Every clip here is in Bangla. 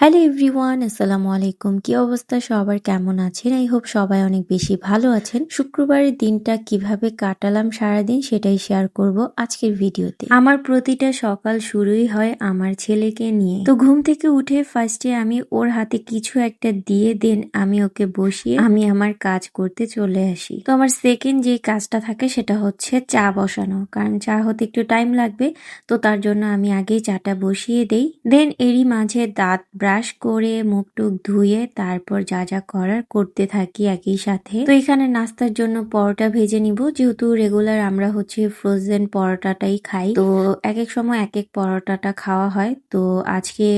হ্যালো এভরিওয়ান আসসালামু আলাইকুম। কি অবস্থা? সবার কেমন আছেন? আই হোপ সবাই অনেক বেশি ভালো আছেন। শুক্রবারের দিনটা কীভাবে কাটালাম সারাদিন সেটাই শেয়ার করব আজকের ভিডিওতে। আমার প্রতিটা সকাল শুরুই হয় আমার ছেলেকে নিয়ে। তো ঘুম থেকে উঠে ফার্স্টে আমি ওর হাতে কিছু একটা দিয়ে দেন আমি ওকে বসিয়ে আমি আমার কাজ করতে চলে আসি। তো আমার সেকেন্ড যে কাজটা থাকে সেটা হচ্ছে চা বসানো। কারণ চা হতে একটু টাইম লাগবে, তো তার জন্য আমি আগেই চাটা বসিয়ে দেই। দেন এরই মাঝে দাঁত ব্রাশ করে মুখ টুক ধুয়ে তারপর যা যা করার করতে থাকি একই সাথে। তো এখানে নাস্তার জন্য পরোটা ভেজে নিব। যেহেতু রেগুলার আমরা হচ্ছে ফ্রোজেন পরোটাটাই খাই, তো এক এক সময় এক এক পরোটাটা খাওয়া হয়। তো আজকে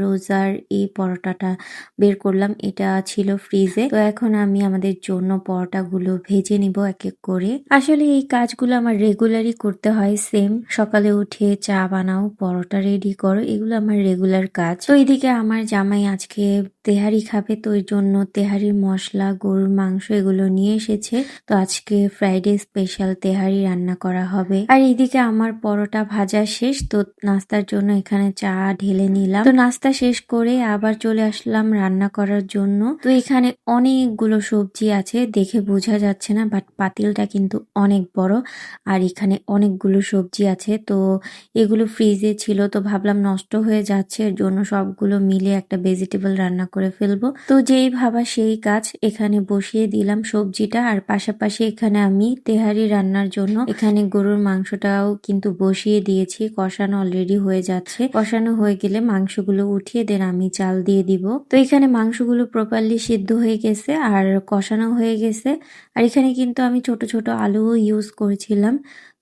রোজার এই পরোটাটা বের করলাম। এটা ছিল ফ্রিজে তো এখন আমি আমাদের জন্য পরোটাগুলো ভেজে নিব এক এক করে। আসলে এই কাজগুলো আমার রেগুলারই করতে হয় সেম সকালে উঠে চা বানাও, পরোটা রেডি করো, এগুলো আমার রেগুলার কাজ। তো এইদিকে আমার জামাই আজকে তেহারি খাবে, তো এর জন্য তেহারির মশলা, গরুর মাংস এগুলো নিয়ে এসেছে। তো আজকে ফ্রাইডে স্পেশাল তেহারি রান্না করা হবে। আর এইদিকে আমার পরোটা ভাজা শেষ, তো নাস্তার জন্য এখানে চা ঢেলে নিলাম। তো নাস্তা শেষ করে আবার চলে আসলাম রান্না করার জন্য। তো এখানে অনেকগুলো সবজি আছে, দেখে বোঝা যাচ্ছে না, বাট পাতিলটা কিন্তু অনেক বড়। আর এখানে অনেকগুলো সবজি আছে, তো এগুলো ফ্রিজে ছিল, তো ভাবলাম নষ্ট হয়ে যাচ্ছে, এর জন্য সবগুলো মিলে একটা ভেজিটেবল রান্না করে ফেলব। তো যেই ভাবা সেই কাজ এখানে বসিয়ে দিলাম সবজিটা। আর পাশাপাশি এখানে আমি তেহারি রান্নার জন্য এখানে গরুর মাংসটাও কিন্তু বসিয়ে দিয়েছি। কষানো অলরেডি হয়ে যাচ্ছে। কষানো হয়ে গেলে মাংসগুলো উঠিয়ে দেন আমি চাল দিয়ে দিব। তো এখানে মাংসগুলো প্রপারলি সিদ্ধ হয়ে গেছে আর কষানো হয়ে গেছে। আর এখানে কিন্তু আমি ছোট ছোট আলুও ইউজ করেছিলাম।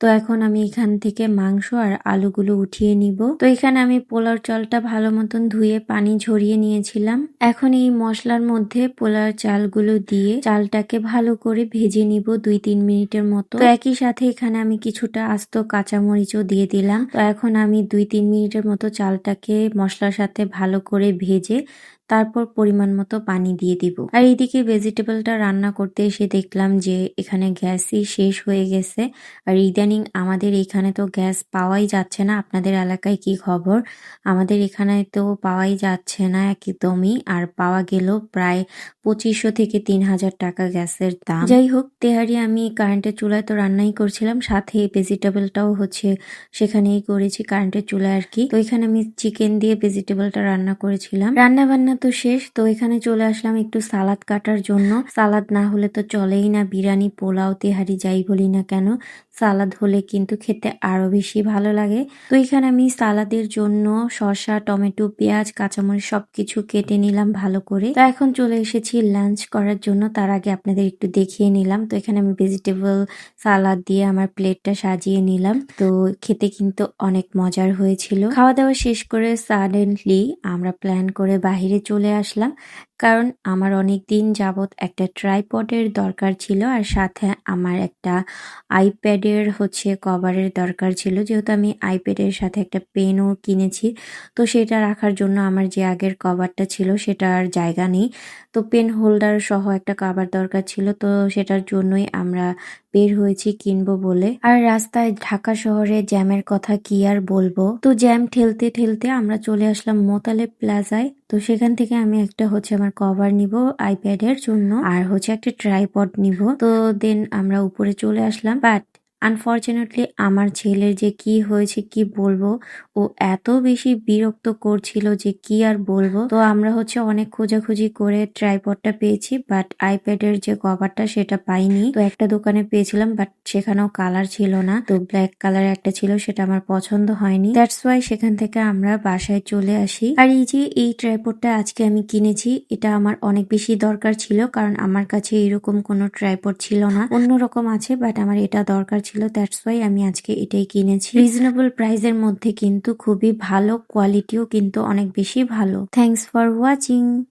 তো এখন আমি এখান থেকে মাংস আর আলুগুলো উঠিয়ে নিব। তো এখানে আমি পোলার চালটা ভালো মতন ধুয়ে পানি ঝরিয়ে নিয়েছিলাম। এখন এই মশলার মধ্যে পোলার চালগুলো দিয়ে চালটাকে ভালো করে ভেজে নিব দুই তিন মিনিটের মতো। তো একই সাথে এখানে আমি কিছুটা আস্ত কাঁচামরিচও দিয়ে দিলাম। তো এখন আমি দুই তিন মিনিটের মতো চালটাকে মশলার সাথে ভালো করে ভেজে তারপর পরিমাণ মতো পানি দিয়ে দিব। আর এইদিকে ভেজিটেবলটা রান্না করতে এসে দেখলাম যে এখানে গ্যাসই শেষ হয়ে গেছে। আর ইদানিং আমাদের এখানে তো গ্যাস পাওয়াই যাচ্ছে না। আপনাদের এলাকায় কি খবর? আমাদের এখানে তো পাওয়াই যাচ্ছে না একদমই। আর পাওয়া গেল প্রায় পঁচিশশো থেকে তিন হাজার টাকা গ্যাসের দাম। যাই হোক, তেহারি, আমি কারেন্টের চুলায় তো রান্নাই করছিলাম। সাথে ভেজিটেবলটাও হচ্ছে সেখানেই করেছি কারেন্টের চুলায় আর কি। তো এখানে আমি চিকেন দিয়ে ভেজিটেবলটা রান্না করেছিলাম। রান্না বান্না তো শেষ। তো এখানে চলে আসলাম একটু সালাদ কাটার জন্য। সালাদ না হলে তো চলেই না। বিরিয়ানি, পোলাও, তেহারি, যাই বলি না কেন। সালাদ হলে কিন্তু খেতে আরও বেশি ভালো লাগে। তো এখানে আমি সালাদের জন্য শসা, টমেটো, পেঁয়াজ, কাঁচামরিচ সবকিছু কেটে নিলাম ভালো করে। তো এখন চলে এসেছি লাঞ্চ করার জন্য, তার আগে আপনাদের একটু দেখিয়ে নিলাম। তো এখানে আমি ভেজিটেবল সালাদ দিয়ে আমার প্লেটটা সাজিয়ে নিলাম। তো খেতে কিন্তু অনেক মজার হয়েছিল। খাওয়া দাওয়া শেষ করে সাডেনলি আমরা প্ল্যান করে বাহিরে চলে আসলাম। কারণ আমার অনেক দিন যাবৎ একটা ট্রাইপডের দরকার ছিল আর সাথে আমার একটা আইপ্যাডের হচ্ছে কভারের দরকার ছিল। যেহেতু আমি আইপ্যাডের সাথে একটা পেনও কিনেছি, তো সেটা রাখার জন্য আমার যে আগের কভারটা ছিল সেটার জায়গা নেই। তো পেন হোল্ডার সহ একটা কভার দরকার ছিল, তো সেটার জন্যই আমরা বের হয়েছি কিনবো বলে। আর রাস্তায় ঢাকা শহরে জ্যামের কথা কি আর বলব? তো জ্যাম ঠেলতে ঠেলতে আমরা চলে আসলাম মোতালে প্লাজায়। তো সেখান থেকে আমি একটা হচ্ছে আমার কভার নিব আইপ্যাড এর জন্য, আর হচ্ছে একটা ট্রাইপড নিব। তো দেন আমরা উপরে চলে আসলাম। বাট আনফর্চুনেটলি আমার ছেলের যে কি হয়েছে, কি বলব? ও এত বেশি বিরক্ত করছিল যে কি আর বলব? তো আমরা হচ্ছে অনেক খোঁজাখুঁজি করে ট্রাইপডটা পেয়েছি বাট আইপ্যাডের যে কভারটা সেটা পাইনি। তো একটা দোকানে পেয়েছিলাম বাট সেখানেও কালার ছিল না। তো ব্ল্যাক কালার একটা ছিল, সেটা আমার পছন্দ হয়নি। দ্যাটস ওয়াই সেখান থেকে আমরা বাসায় চলে আসি। আর এই যে এই ট্রাইপডটা আজকে আমি কিনেছি, এটা আমার অনেক বেশি দরকার ছিল, কারণ আমার কাছে এরকম কোনো ট্রাইপড ছিল না। অন্যরকম আছে বাট আমার এটা দরকার ছিল দ্যাটস ওয়াই আমি আজকে এটাই কিনেছি। রিজনেবল প্রাইসের মধ্যে কিন্তু খুবই ভালো কোয়ালিটিও কিন্তু অনেক বেশি ভালো। Thanks for watching